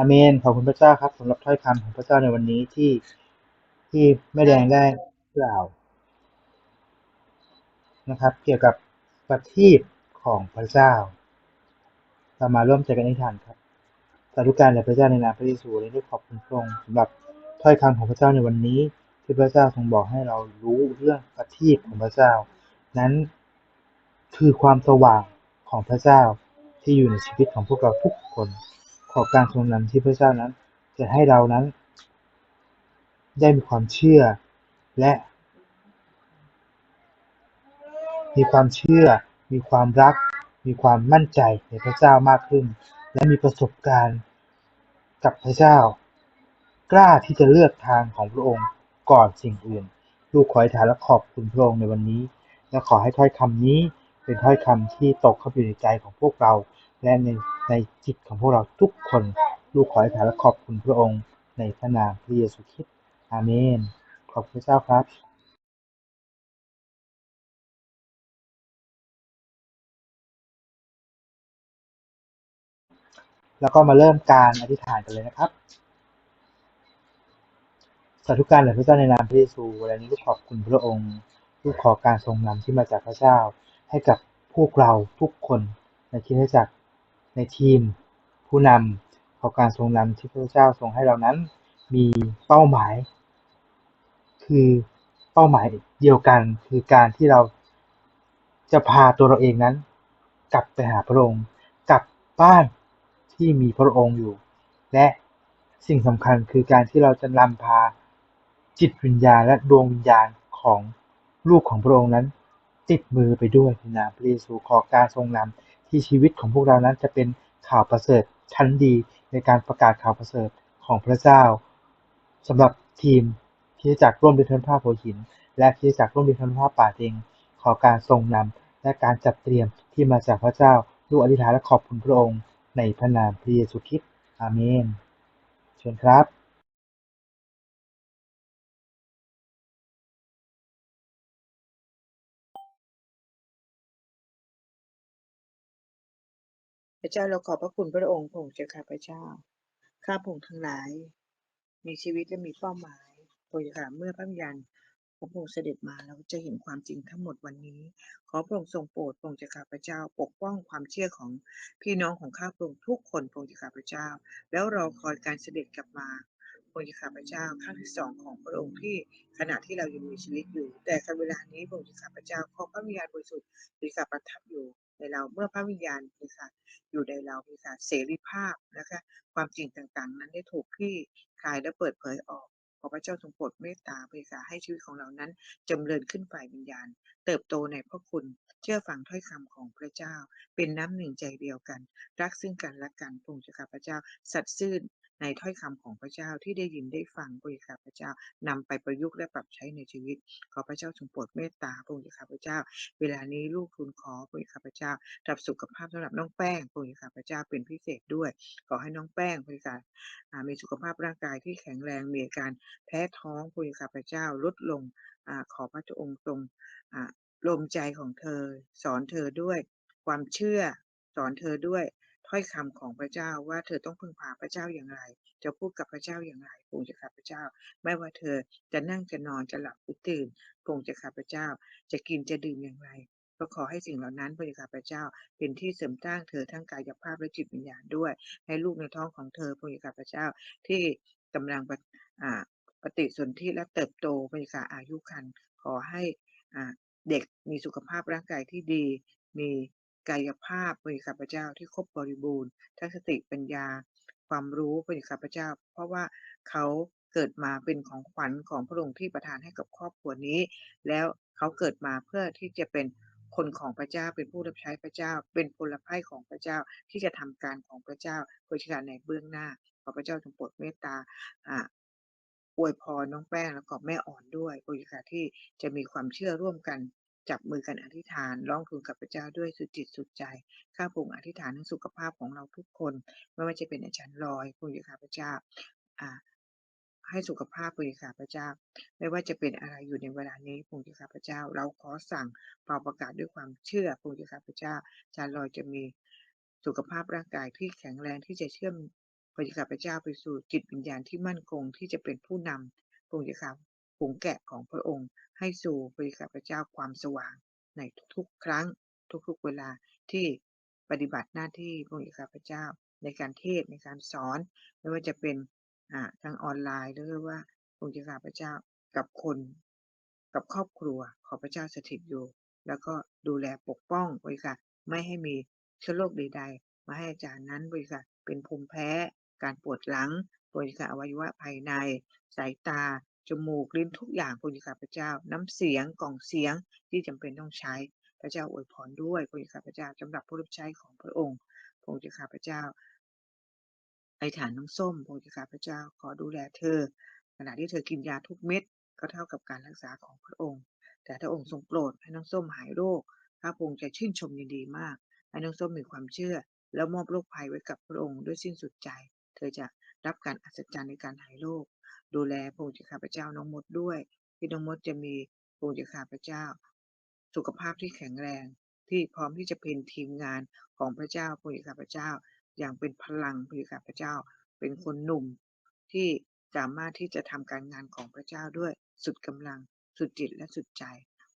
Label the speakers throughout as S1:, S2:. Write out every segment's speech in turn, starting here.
S1: อาเมน ขอบคุณพระเจ้าครับสำหรับถ้อยคำของพระเจ้าในวันนี้ที่ที่แม่แดงได้กล่าวนะครับ เกี่ยวกับประทีปของพระเจ้าเรามาร่วมใจกันอธิษฐานครับสาธุการแด่พระเจ้าในนามพระเยซูและด้วยขอบคุณพระองค์สำหรับถ้อยคำของพระเจ้าในวันนี้ ที่พระเจ้าทรงบอกให้เรารู้เรื่องประทีปของพระเจ้า นั้นคือความสว่างของพระเจ้าที่อยู่ในชีวิตของพวกเราทุกคน ขอการทรงนำที่พระเจ้านั้นจะให้เรานั้น ได้มีความเชื่อและ มีความเชื่อ มีความรัก มีความมั่นใจในพระเจ้ามากขึ้น และมีประสบการณ์กับพระเจ้า กล้าที่จะเลือกทางของพระองค์ก่อนสิ่งอื่น ลูกขออธิษฐานและขอบคุณพระองค์ในวันนี้ และขอให้ถ้อยคำนี้เป็นถ้อยคำที่ตกเข้าไปในใจของพวกเรา และในในจิตของพวกเราทุกคนลูกขออธิษฐานและขอบคุณพระองค์ ในพระนามพระเยซูคริสต์อาเมน ขอบพระเจ้าครับแล้วก็มาเริ่มการอธิษฐานกันเลยนะครับ สาธุการแด่พระเจ้าในนามพระเยซูวันนี้ลูกขอบคุณพระองค์ ลูกขอการทรงนำที่มาจากพระเจ้า ให้กับพวกเราทุกคนในคริสตจักร ในทีมผู้นำขอการทรงนำที่พระเจ้าทรงให้เรานั้น มีเป้าหมาย คือเป้าหมายเดียวกัน คือการที่เราจะพาตัวเราเองนั้น กลับไปหาพระองค์กลับบ้านที่มีพระองค์อยู่ และสิ่งสำคัญคือการที่เราจะนำพาจิตวิญญาณและดวงวิญญาณของลูกของพระองค์นั้น ติดมือไปด้วยในนามพระเยซูขอการทรงนำ ที่ชีวิตของพวกเรานั้นจะเป็นข่าวประเสริฐชั้นดีในการประกาศข่าวประเสริฐของพระเจ้าสำหรับทีมคริสตจักร่วมดิทันภาพหัวหิน และคริสตจักร่วมดิทันภาพป่าเต็งขอการทรงนำและการจัดเตรียมที่มาจากพระเจ้าลูกอธิษฐานและขอบคุณพระองค์ ในพระนามพระเยซูคริสต์อาเมน เชิญครับ
S2: พระเจ้าเราขอบพระคุณพระองค์พระองเจ้าข้าพระเจ้า ข้าพงค์ทั้งหลาย มีชีวิตและมีเป้าหมายพระองค์เจ้าค่ะเมื่อพระวิญญาณของพระองค์เสด็จมาเราจะเห็นความจริงทั้งหมดวันนี้ ขอพระองค์ทรงโปรดพระองค์เจ้าข้าพระเจ้า ปกป้องความเชื่อของพี่น้องของข้าพระองค์ทุกคนพระองค์เจ้าข้าพระเจ้า แล้วรอคอยการเสด็จกลับมาพระองค์เจ้าข้าพระเจ้าครั้งที่สองของพระองค์ที่ขณะที่เรายังมีชีวิตอยู่ แต่ในเวลานี้พระองค์เจ้าข้าพระเจ้าขอพระวิญญาณบริสุทธิ์บริการประทับอยู่ ในเราเมื่อพระวิญญาณบริการอยู่ในเรามีการเสรีภาพนะคะความจริงต่างๆ นั้นได้ถูกคลี่คลายและเปิดเผยออกขอพระเจ้าทรงโปรดเมตตาบริการให้ชีวิตของเรานั้นจำเริญขึ้นฝ่ายวิญญาณ เติบโตในพระคุณเชื่อฟังถ้อยคำของพระเจ้า เป็นน้ำหนึ่งใจเดียวกัน รักซึ่งกันและกันพงค์เจ้าข้าพระเจ้า สัตย์ซื่น ในถ้อยคำของพระเจ้าที่ได้ยินได้ฟังพระองค์ข้าพระเจ้านำไปประยุกต์และปรับใช้ในชีวิต ขอพระเจ้าทรงโปรดเมตตาพระองค์เจ้าข้าพระเจ้า เวลานี้ลูกทูลขอพระองค์ข้าพระเจ้ารับสุขภาพสำหรับน้องแป้งพระองค์ข้าพเจ้าเป็นพิเศษด้วย ขอให้น้องแป้งพระองค์อ่ามีสุขภาพร่างกายที่แข็งแรงมีอาการแพ้ท้องพระองค์ข้าพเจ้าลดลงอขอพระองค์ทรงลมใจของเธอ สอนเธอด้วยความเชื่อสอนเธอด้วย ถ้อยคำของพระเจ้าว่าเธอต้องพึ่งพาพระเจ้าอย่างไร จะพูดกับพระเจ้าอย่างไรพระองค์ข้าพเจ้า ไม่ว่าเธอจะนั่งจะนอนจะหลับหรือตื่นพระองค์ข้าพเจ้า จะกินจะดื่มอย่างไรก็ขอให้สิ่งเหล่านั้นพระเจ้าข้าพเจ้า เป็นที่เสริมสร้างเธอทั้งกายภาพและจิตวิญญาณด้วย ให้ลูกในท้องของเธอพระเจ้าข้าพเจ้าที่กำลังปฏิอ่าปฏิสนธิและเติบโตพระเจ้าข้าอายุคันขอให้อ่าเด็กมีสุขภาพร่างกายที่ดี มี กายภาพพระเจ้าข้าพเจ้าที่ครบบริบูรณ์ ทั้งสติปัญญา ความรู้พระเจ้าข้าพเจ้า เพราะว่าเขาเกิดมาเป็นของขวัญของพระองค์ที่ประทานให้กับครอบครัวนี้ แล้วเขาเกิดมาเพื่อที่จะเป็นคนของพระเจ้าเป็นผู้รับใช้พระเจ้า เป็นพลภัยของพระเจ้าที่จะทำการของพระเจ้าโดยการในเบื้องหน้าขอพระเจ้าทรงโปรดเมตตาอ่าอวยพรน้องแป้งแล้วก็แม่อ่อนด้วยโดยการที่จะมีความเชื่อร่วมกัน จับมือกันอธิษฐานร้องทูลกับพระเจ้าด้วยสุดจิตสุดใจ ข้าพงอธิษฐานถึงสุขภาพของเราทุกคน ไม่ว่าจะเป็นอาจารย์ลอยพระเจ้าข้าพเจ้าอ่าให้สุขภาพพระเจ้าพระเจ้า ไม่ว่าจะเป็นอะไรอยู่ในเวลานี้พระเจ้าพระเจ้า เราขอสั่งเป่าประกาศด้วยความเชื่อพระเจ้าพระเจ้าอาจารย์ลอยจะมีสุขภาพร่างกายที่แข็งแรงที่จะเชื่อมพระเจ้าข้าพเจ้าไปสู่จิตวิญญาณที่มั่นคงที่จะเป็นผู้นำพระองค์เจ้า ค่ะผงแกะของพระองค์ ให้สู่พระเจ้าข้าพเจ้าความสว่างในทุกๆ ครั้งทุกๆ เวลาที่ปฏิบัติหน้าที่พระองค์เจ้าข้าพเจ้าในการเทศในการสอน ไม่ว่าจะเป็นทางออนไลน์หรือว่าพระองค์เจ้าข้าพเจ้ากับคนกับครอบครัวขอพระเจ้าสถิตอยู่ แล้วก็ดูแลปกป้องบริค่ะไม่ให้มีเชื้อโรคใด ๆ มาให้อาจารย์นั้นบริค่ะเป็นภูมิแพ้ การปวดหลังบริค่ะอวัยวะภายใน สายตา จมูกลิ้นทุกอย่างบริค่ะพระเจ้า น้ำเสียงกล่องเสียงที่จำเป็นต้องใช้ พระเจ้าอวยพรด้วยบริค่ะพระเจ้าสำหรับผู้รับใช้ของพระองค์พระองค์เจ้าข้าพระเจ้าไอฐานน้ำส้มพระองค์เจ้าข้าพระเจ้าขอดูแลเธอ ขณะที่เธอกินยาทุกเม็ดก็เท่ากับการรักษาของพระองค์ แต่ถ้าองค์ทรงโปรดให้น้องส้มหายโรคพระองค์จะชื่นชมยินดีมากให้น้องส้มมีความเชื่อ แล้วมอบโรคภัยไว้กับพระองค์ด้วยสิ้นสุดใจ เธอจะรับการอัศจรรย์ในการหายโรค ดูแลพระองค์เจ้าข้าพเจ้าน้องมดด้วย ที่น้องมดจะมีพระองค์เจ้าข้าพเจ้า สุขภาพที่แข็งแรง ที่พร้อมที่จะเป็นทีมงานของพระเจ้าพระองค์เจ้าข้าพเจ้า อย่างเป็นพลังพระองค์เจ้าข้าพเจ้า เป็นคนหนุ่มที่สามารถที่จะทำการงานของพระเจ้าด้วยสุดกำลังสุดจิตและสุดใจ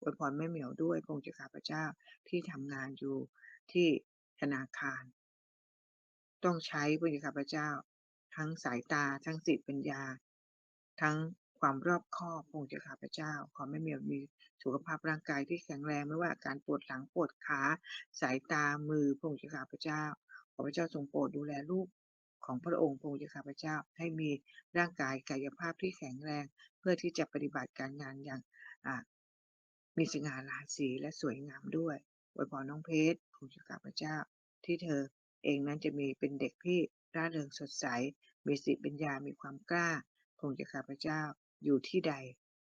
S2: อวยพรแม่เหมียวด้วยพระองค์เจ้าข้าพเจ้าที่ทำงานอยู่ที่ธนาคาร ต้องใช้พระองค์เจ้าข้าพเจ้า ทั้งสายตาทั้งสติปัญญา ทั้งความรอบคอบพระองค์เจ้าข้าพเจ้า ขอแม่เมียมีสุขภาพร่างกายที่แข็งแรงไม่ว่าการปวดหลังปวดขาสายตามือพระองค์เจ้าข้าพเจ้า ขอพระเจ้าทรงโปรดดูแลลูกของพระองค์พระองค์เจ้าข้าพเจ้า ให้มีร่างกายกายภาพที่แข็งแรง เพื่อที่จะปฏิบัติการงานอย่างอ่ามีสง่าราศีและสวยงามด้วยอวยพรน้องเพชรพระองค์เจ้าข้าพเจ้า ที่เธอเองนั้นจะมีเป็นเด็กที่ร่าเริงสดใส มีสติปัญญา มีความกล้า พระองค์เจ้าข้าพเจ้าอยู่ที่ใด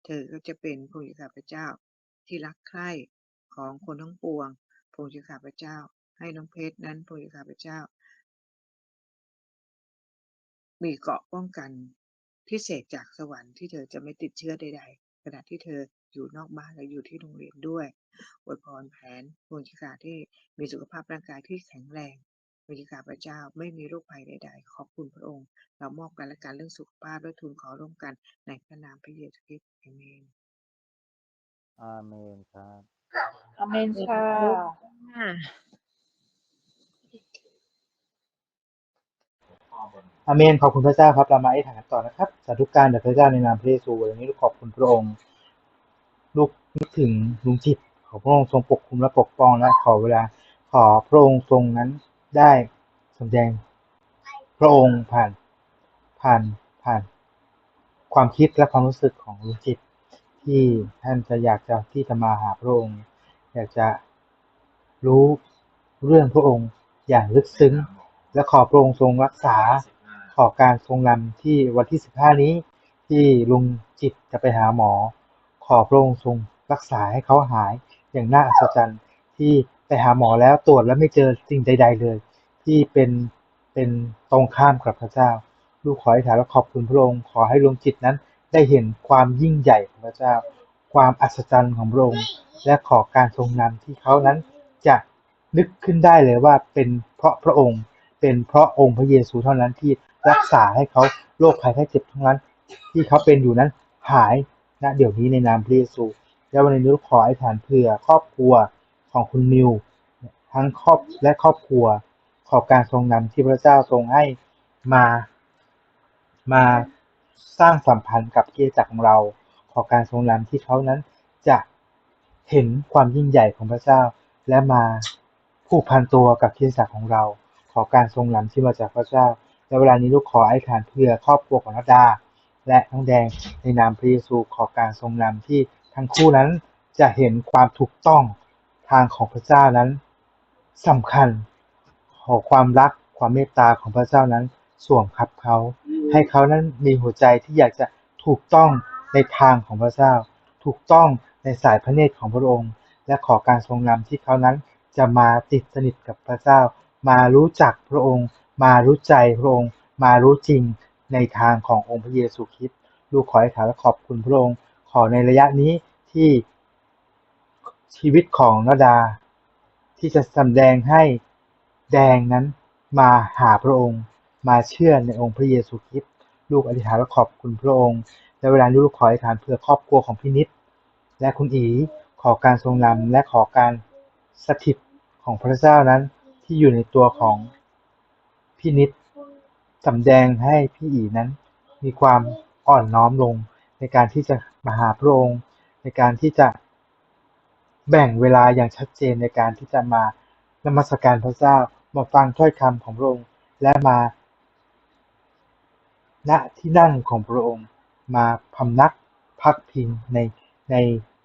S2: เธอก็จะเป็นพระองค์เจ้าข้าพเจ้า ที่รักใคร่ของคนทั้งปวงพระองค์เจ้าข้าพเจ้า ให้น้องเพชรนั้นพระองค์เจ้าข้าพเจ้า มีเกราะป้องกันพิเศษจากสวรรค์ที่เธอจะไม่ติดเชื้อใด ๆ ขณะที่เธออยู่นอกบ้านและอยู่ที่โรงเรียนด้วยอวยพรแผนพระองค์เจ้าที่มีสุขภาพร่างกายที่แข็งแรง พระองค์เจ้าข้าพเจ้าไม่มีโรคภัยใดๆ ขอบคุณพระองค์ เรามอบกันและการเรื่องสุขภาพและทูลขอร่วมกันในพระนามพระเยซูคริสต์อาเมน
S3: อาเมนครับ
S4: อาเมนค่ะ
S1: อาเมนขอบคุณพระเจ้าครับ เรามาอธิษฐานกันต่อนะครับ สาธุการแด่พระเจ้าในนามพระเยซูวันนี้ลูกขอบคุณพระองค์ ลูกนึกถึงลุงจิตขอพระองค์ทรงปกคุมและปกป้องและขอเวลา ขอพระองค์ทรงนั้น ได้แสดง พระองค์ผ่านผ่านผ่าน ความคิดและความรู้สึกของลุงจิต ที่ท่านจะอยากจะที่จะมาหาพระองค์ อยากจะรู้เรื่องพระองค์อย่างลึกซึ้ง และขอพระองค์ทรงรักษาขอการทรงนำที่วันที่ 15 นี้ ที่ลุงจิตจะไปหาหมอ ขอพระองค์ทรงรักษาให้เขาหายอย่างน่าอัศจรรย์ที่ หาหมอแล้วตรวจแล้วไม่เจอสิ่งใด ๆ เลย ที่เป็นเป็นตรงข้ามกับพระเจ้า ลูกขอให้ถามและขอบคุณพระองค์ ขอให้ลุงจิตนั้นได้เห็นความยิ่งใหญ่ของพระเจ้า ความอัศจรรย์ของพระองค์ และขอการทรงนำที่เขานั้นจะนึกขึ้นได้เลยว่าเป็นเพราะพระองค์ เป็นเพราะองค์พระเยซูเท่านั้นที่รักษาให้เขาโรคภัยไข้เจ็บทั้งนั้น ที่เขาเป็นอยู่นั้นหายณเดี๋ยวนี้ในนามพระเยซู และวันนี้ลูกขออธิษฐานเผื่อครอบครัว ของคุณนิว ทั้งครอบและครอบครัว ขอการทรงนำที่พระเจ้าทรงให้มา มาสร้างสัมพันธ์กับเกียรจักรของเรา ขอการทรงนำที่เขานั้นจะเห็นความยิ่งใหญ่ของพระเจ้า และมาผูกพันตัวกับเกียรจักรของเรา ขอการทรงนำที่มาจากพระเจ้าและเวลานี้ลูกขอไอ้ฐานเพื่อครอบครัวของนัดดา และน้งแดงในนามพระเยซูขอการทรงนำที่ทั้งคู่นั้นจะเห็นความถูกต้องางของพระเจ้านั้นสำคัญ ขอความรักความเมตตาของพระเจ้านั้นสวมขับเขา ให้เขานั้นมีหัวใจที่อยากจะถูกต้องในทางของพระเจ้า ถูกต้องในสายพระเนตรของพระองค์ และขอการทรงนำที่เขานั้นจะมาติดสนิทกับพระเจ้า มารู้จักพระองค์ มารู้ใจพระองค์ มารู้จริงในทางขององค์พระเยซูคริสต์ลูกขอให้ถามและขอบคุณพระองค์ ขอในระยะนี้ที่ ชีวิตของนดา ที่จะสำแดงให้แดงนั้นมาหาพระองค์มาเชื่อในองค์พระเยซูคริสต์ลูกอธิษฐานและขอบคุณพระองค์ และเวลาลูกขออธิษฐานเพื่อครอบครัวของพี่นิด และคุณอีขอการทรงนำและขอการสถิตของพระเจ้านั้นที่อยู่ในตัวของพี่นิดสำแดงให้พี่อีนั้น มีความอ่อนน้อมลงในการที่จะมาหาพระองค์ ในการที่จะ แบ่งเวลาอย่างชัดเจนในการที่จะมานมัสการพระเจ้า มาฟังถ้อยคำของพระองค์ และมาณที่นั่งของพระองค์ มาพำนักพักพิงในใน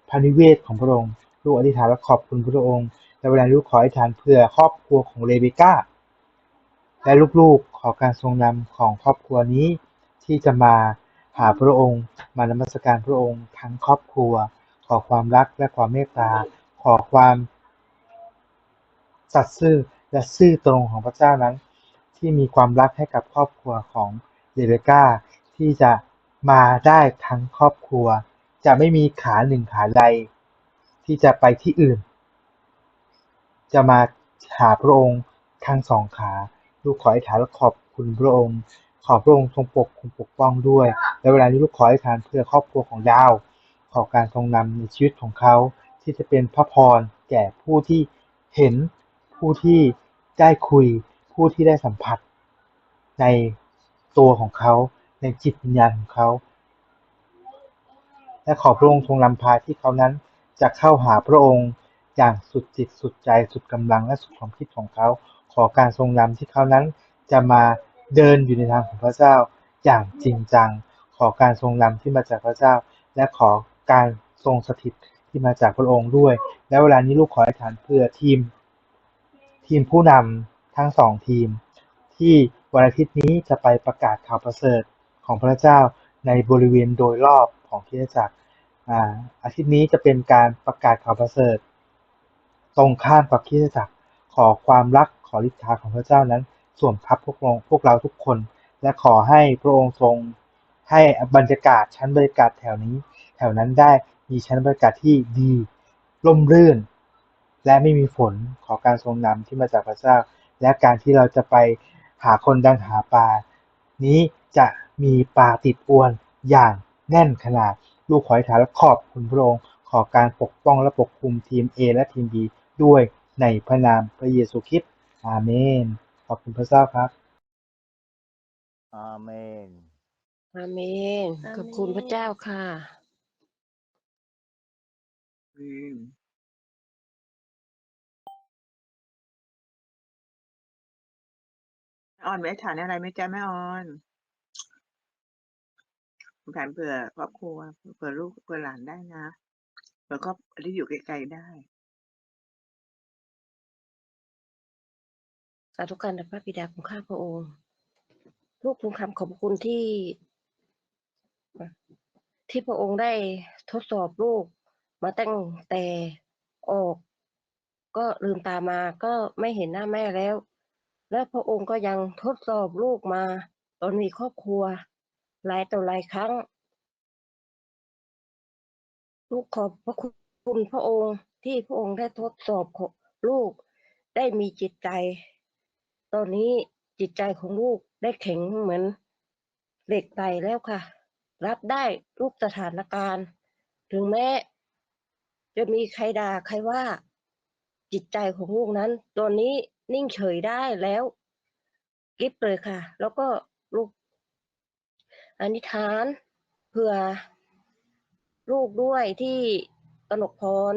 S1: พระนิเวศของพระองค์ ลูกอธิษฐานและขอบคุณพระองค์ และเวลาลูกขออธิษฐานเพื่อครอบครัวของเรเบก้า และลูกๆขอการทรงนำของครอบครัวนี้ที่จะมาหาพระองค์ มานมัสการพระองค์ทั้งครอบครัว ขอความรักและความเมตตา ขอความสัตย์ซื่อและซื่อตรงของพระเจ้านั้น ที่มีความรักให้กับครอบครัวของเรเบก้าที่จะมาได้ทั้งครอบครัว จะไม่มีขาหนึ่งขาใดที่จะไปที่อื่น จะมาหาพระองค์ทั้งสองขาลูกขออธิษฐานและขอบคุณพระองค์ ขอพระองค์ทรงปกคุมปกป้องด้วย และเวลานี้ลูกขออธิษฐานเพื่อครอบครัวของดาว ขอการทรงนำในชีวิตของเขาที่จะเป็นพระพรแก่ผู้ที่เห็นผู้ที่ได้คุยผู้ที่ได้สัมผัส ในตัวของเขา ในจิตวิญญาณของเขา และขอพระองค์ทรงนำพาที่เขานั้นจะเข้าหาพระองค์อย่างสุดจิตสุดใจสุดกำลังและสุดความคิดของเขา ขอการทรงนำที่เขานั้นจะมาเดินอยู่ในทางของพระเจ้าอย่างจริงจัง ขอการทรงนำที่มาจากพระเจ้า และขอ การทรงสถิตที่มาจากพระองค์ด้วย และเวลานี้ลูกขออธิษฐานเพื่อทีม ทีมผู้นำทั้งสองทีม ที่วันอาทิตย์นี้จะไปประกาศข่าวประเสริฐของพระเจ้าในบริเวณโดยรอบของคริสตจักรอาอาทิตย์นี้จะเป็นการประกาศข่าวประเสริฐ ตรงข้ามกับคริสตจักรขอความรักขอฤทธาของพระเจ้านั้นส่วมทับพวกเราพวกเราทุกคน และขอให้พระองค์ทรงให้บรรยากาศชั้นบรรยากาศแถวนี้ แถวนั้นได้มีชั้นบรรยากาศที่ดีร่มรื่น และไม่มีฝนขอการทรงนำที่มาจากพระเจ้า และการที่เราจะไปหาคนดังหาปลานี้จะมีปลาติดอวนอย่างแน่นขนาดลูกขอให้ฐานและขอบคุณพระองค์ขอการปกป้องและปกคุมทีม A และทีม B ด้วยในพระนามพระเยซูคริสต์อาเมน ขอบคุณพระเจ้าครับ
S3: อาเมน
S4: อาเมน ขอบคุณพระเจ้าค่ะ
S2: อืมแม่ออนไว้ฐานอะไรไหมจ๊ะแม่ออนฐานเผื่อครอบครัวเผื่อลูกเผื่อหลานได้นะเผื่อครอบครัวที่อยู่ไกลๆได้
S4: สาธุการแด่พระบิดาของข้าพระองค์ ลูกทูลคำขอบคุณที่ ที่พระองค์ได้ทดสอบลูก มาตั้งแต่ออก ก็ลืมตามาก็ไม่เห็นหน้าแม่แล้ว และพระองค์ก็ยังทดสอบลูกมา ตอนมีครอบครัว หลายต่อหลายครั้ง ลูกขอบพระคุณพระองค์ที่พระองค์ได้ทดสอบของลูกได้มีจิตใจ ตอนนี้จิตใจของลูกได้แข็งเหมือนเหล็กไปแล้วค่ะ รับได้ทุกสถานการณ์ ถึงแม้ จะมีใครด่าใครว่า จิตใจของลูกนั้น ตอนนี้นิ่งเฉยได้แล้วกิฟเลยค่ะ แล้วก็ลูกอธิษฐานเผื่อลูกด้วยที่กนกพร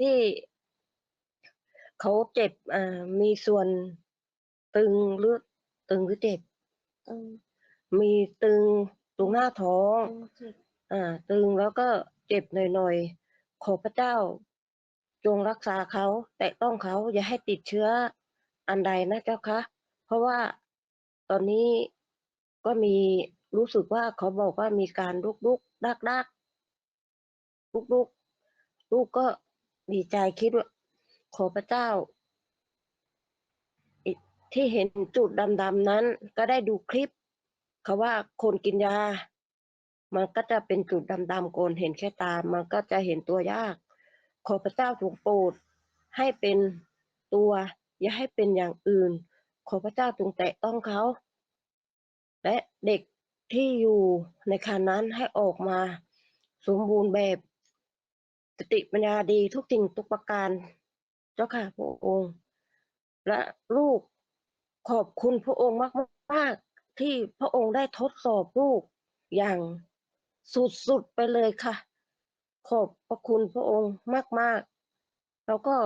S4: ที่เขาเจ็บอ่ามีส่วนตึงหรือตึงหรือเจ็บมีตึงตรงหน้าท้อง อ่า ตึงแล้วก็เจ็บหน่อยๆ ขอพระเจ้า จงรักษาเขา แต่ต้องเขาอย่าให้ติดเชื้ออันใดนะเจ้าคะ เพราะว่าตอนนี้ก็มีรู้สึกว่าเขาบอกว่ามีการลุกลุกดักดักลุกลุกลูกก็ดีใจคิดว่า ขอพระเจ้าที่เห็นจุดดำๆนั้น ก็ได้ดูคลิป เขาว่าคนกินยา มันก็จะเป็นจุดดำๆโกนเห็นแค่ตา มันก็จะเห็นตัวยาก ขอพระเจ้าทรงโปรดให้เป็นตัว อย่าให้เป็นอย่างอื่น ขอพระเจ้าทรงแตะต้องเขา และเด็กที่อยู่ในคันนั้นให้ออกมา สมบูรณ์แบบสติปัญญาดีทุกสิ่งทุกประการ เจ้าค่ะพระองค์ และลูกขอบคุณพระองค์มากๆที่พระองค์ได้ทดสอบลูกอย่าง สุดๆไปเลยค่ะ ขอบพระคุณพระองค์มากๆ แล้วก็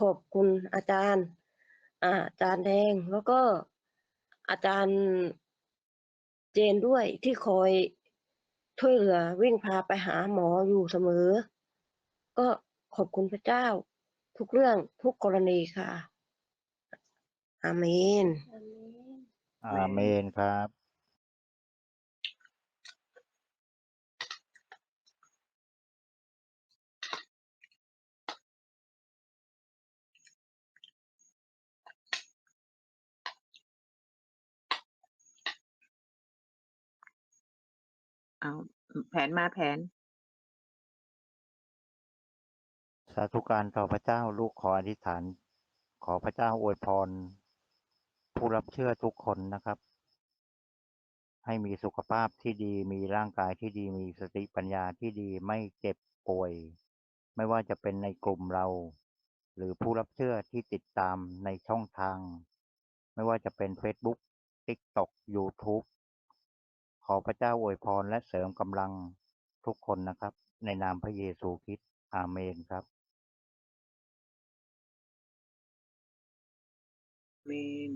S4: ขอบคุณอาจารย์ อาจารย์แดงแล้วก็อาจารย์เจนด้วยที่คอยช่วยเหลือวิ่งพาไปหาหมออยู่เสมอ ก็ขอบคุณพระเจ้า ทุกเรื่องทุกกรณีค่ะ อาเมน
S3: อาเมนครับ
S2: เอาแผนมาแผน
S3: สาธุการต่อพระเจ้าลูกขออธิษฐาน ขอพระเจ้าอวยพร ผู้รับเชื่อทุกคนนะครับ ให้มีสุขภาพที่ดี มีร่างกายที่ดี มีสติปัญญาที่ดีไม่เจ็บป่วย ไม่ว่าจะเป็นในกลุ่มเรา หรือผู้รับเชื่อที่ติดตามในช่องทาง ไม่ว่าจะเป็น Facebook TikTok YouTube ขอพระเจ้าอวยพรและเสริมกำลังทุกคนนะครับ ในนามพระเยซูคริสต์อาเมนครับ
S2: เมน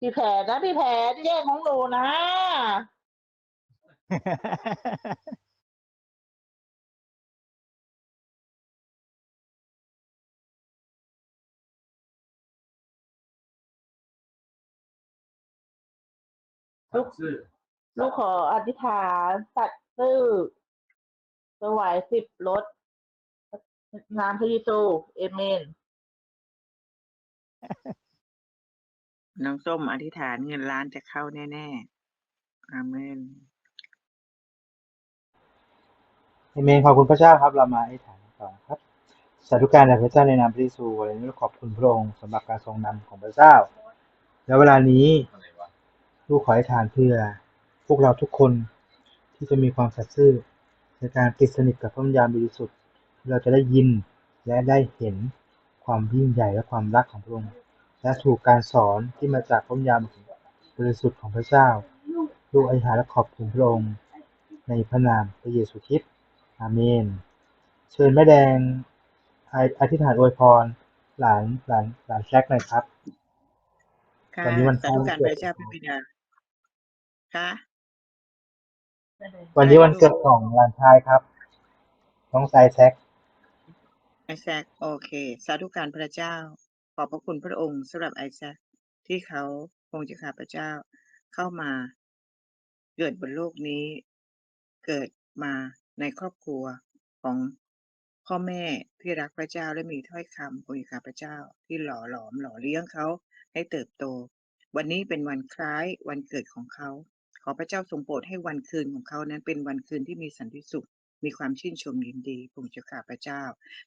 S5: พี่แผนนะพี่แผนแย่งของหนูนะ ลูกลูกขออธิษฐานตัดซื่อถวายสิบรถนามพระเยซูเอเมน
S2: น้องส้มอธิษฐานเงินล้านจะเข้าแน่ๆอาเมน
S1: เอเมนขอบคุณพระเจ้าครับ เรามาอธิษฐานกันต่อครับสาธุการแด่พระเจ้าในนามพระเยซูวันนี้ขอบคุณพระองค์สำหรับการทรงนำของพระเจ้าแล้วเวลานี้ ลูกขออธิษฐานเพื่อพวกเราทุกคนที่จะมีความสัตย์ซื่อในการติดสนิทกับพระวิญญาณบริสุทธิ์ที่เราจะได้ยินและได้เห็นความยิ่งใหญ่และความรักของพระองค์และถูกการสอนที่มาจากพระวิญญาณบริสุทธิ์ของพระเจ้า ลูกอธิษฐานและขอบคุณพระองค์ในพระนามพระเยซูคริสต์อาเมน เชิญแม่แดงอธิอธิษฐานอวยพรหลานหลานหลานแซกหน่อยครับ
S2: ค่ะ
S1: วันนี้วัน
S2: สาธุการ
S1: เกิด
S2: พระเจ้าพระบิดา ค่ะ
S1: วันนี้วันเกิดของหลานชายครับ น้องไซแซก
S2: ไอแซคโอเค สาธุการพระเจ้า ขอบพระคุณพระองค์สำหรับไอแซคที่เขาคงจะข้าพระเจ้าเข้ามาเกิดบนโลกนี้ เกิดมาในครอบครัวของพ่อแม่ที่รักพระเจ้าและมีถ้อยคำองค์ข้าพระเจ้า ที่หล่อหลอมหล่อเลี้ยงเขาให้เติบโต วันนี้เป็นวันคล้ายวันเกิดของเขา ขอพระเจ้าทรงโปรดให้วันคืนของเขานั้นเป็นวันคืนที่มีสันติสุข มีความชื่นชมยินดีพระเจ้าข้าพระเจ้า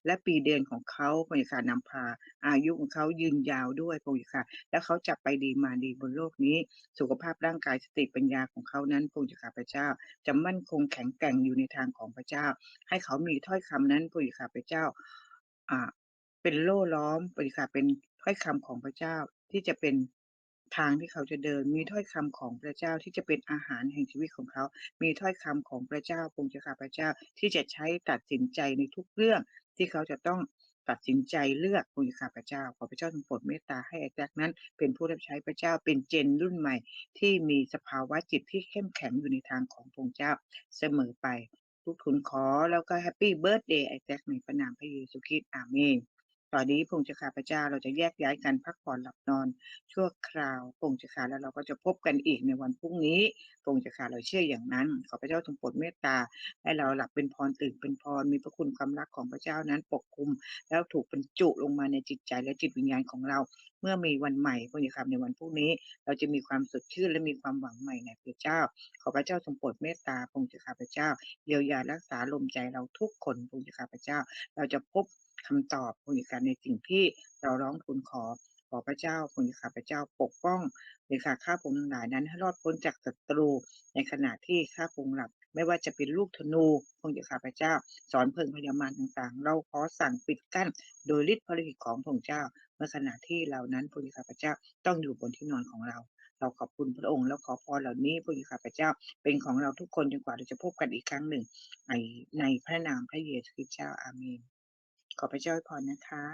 S2: และปีเดือนของเขาพระองค์ค่ะนำพา อายุของเขายืนยาวด้วยพระองค์ค่ะแล้วเขาจะไปดีมาดีบนโลกนี้ สุขภาพร่างกายสติปัญญาของเขานั้นพระองค์ค่ะพระเจ้า จะมั่นคงแข็งแกร่งอยู่ในทางของพระเจ้า ให้เขามีถ้อยคำนั้นพระองค์ค่ะพระเจ้าอ่าเป็นโล่ล้อมพระองค์ค่ะเป็นถ้อยคำของพระเจ้าที่จะเป็น ทางที่เขาจะเดิน มีถ้อยคำของพระเจ้าที่จะเป็นอาหารแห่งชีวิตของเขา มีถ้อยคำของพระเจ้าพระองค์เจ้าข้าพระเจ้าที่จะใช้ตัดสินใจในทุกเรื่องที่เขาจะต้องตัดสินใจเลือกพระองค์ข้าพระเจ้า ขอพระเจ้าทรงโปรดเมตตาให้อ้แจ็คนั้นเป็นผู้รับใช้พระเจ้าเป็นเจนรุ่นใหม่ ที่มีสภาวะจิตที่เข้มแข็งอยู่ในทางของพระเจ้าเสมอไป ทุกทุนขอแล้วก็แฮปปี้เบิร์ดเดย์ไอแจ็คในพระนามพระเยซูคริสต์อาเมน ตอนนี้พงค์เจ้าข้าพระเจ้าเราจะแยกย้ายกันพักผ่อนหลับนอน ชั่วคราวพงค์เจ้าข้าแล้วเราก็จะพบกันอีกในวันพรุ่งนี้พงค์เจ้าข้าเราเชื่ออย่างนั้น ขอพระเจ้าทรงโปรดเมตตา ให้เราหลับเป็นพรตื่นเป็นพรมีพระคุณความรักของพระเจ้านั้นปกคลุม แล้วถูกบรรจุลงมาในจิตใจและจิตวิญญาณของเรา เมื่อมีวันใหม่พงค์ครับในวันพรุ่งนี้ เราจะมีความสดชื่นและมีความหวังใหม่ในพระเจ้า ขอพระเจ้าทรงโปรดเมตตาพระองค์ข้าพระเจ้าเยียวยารักษาลมใจเราทุกคนพระองค์ข้าพระเจ้า เราจะพบ คำตอบพระองค์ในสิ่งที่เราร้องทูลขอขอพระเจ้าพระองค์ข้าพระเจ้าปกป้องเลยค่ะข้าพงหลายนั้นให้รอดพ้นจากศัตรู ในขณะที่ข้าพงหลับ ไม่ว่าจะเป็นลูกธนูพระองค์ข้าพระเจ้า สอนเพิงพยามารต่างๆ เราขอสั่งปิดกั้น โดยฤทธิ์พระฤทธิ์ของพระองเจ้า เมื่อขณะที่เรานั้นพระองค์ข้าพระเจ้าต้องอยู่บนที่นอนของเรา เราขอบคุณพระองค์แล้วขอพรเหล่านี้พระองค์ข้าพเจ้า เป็นของเราทุกคนจนกว่าเราจะพบกันอีกครั้งหนึ่งในในพระนามพระเยซูคริสต์เจ้าอาเมน ขอพระเจ้าอวยพรนะคะ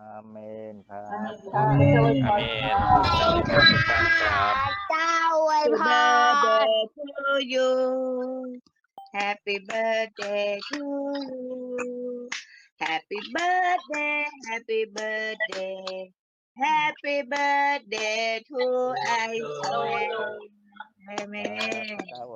S3: อาเมนครั
S5: อาเม
S3: บ
S5: นค่ะพระเจ้าอวยพรค่ะ
S6: เจ้าอวยพ
S2: Happy
S6: ร
S2: birthday to you Happy birthday to you Happy birthday Happy birthday Happy birthday to I Amen
S3: ครับ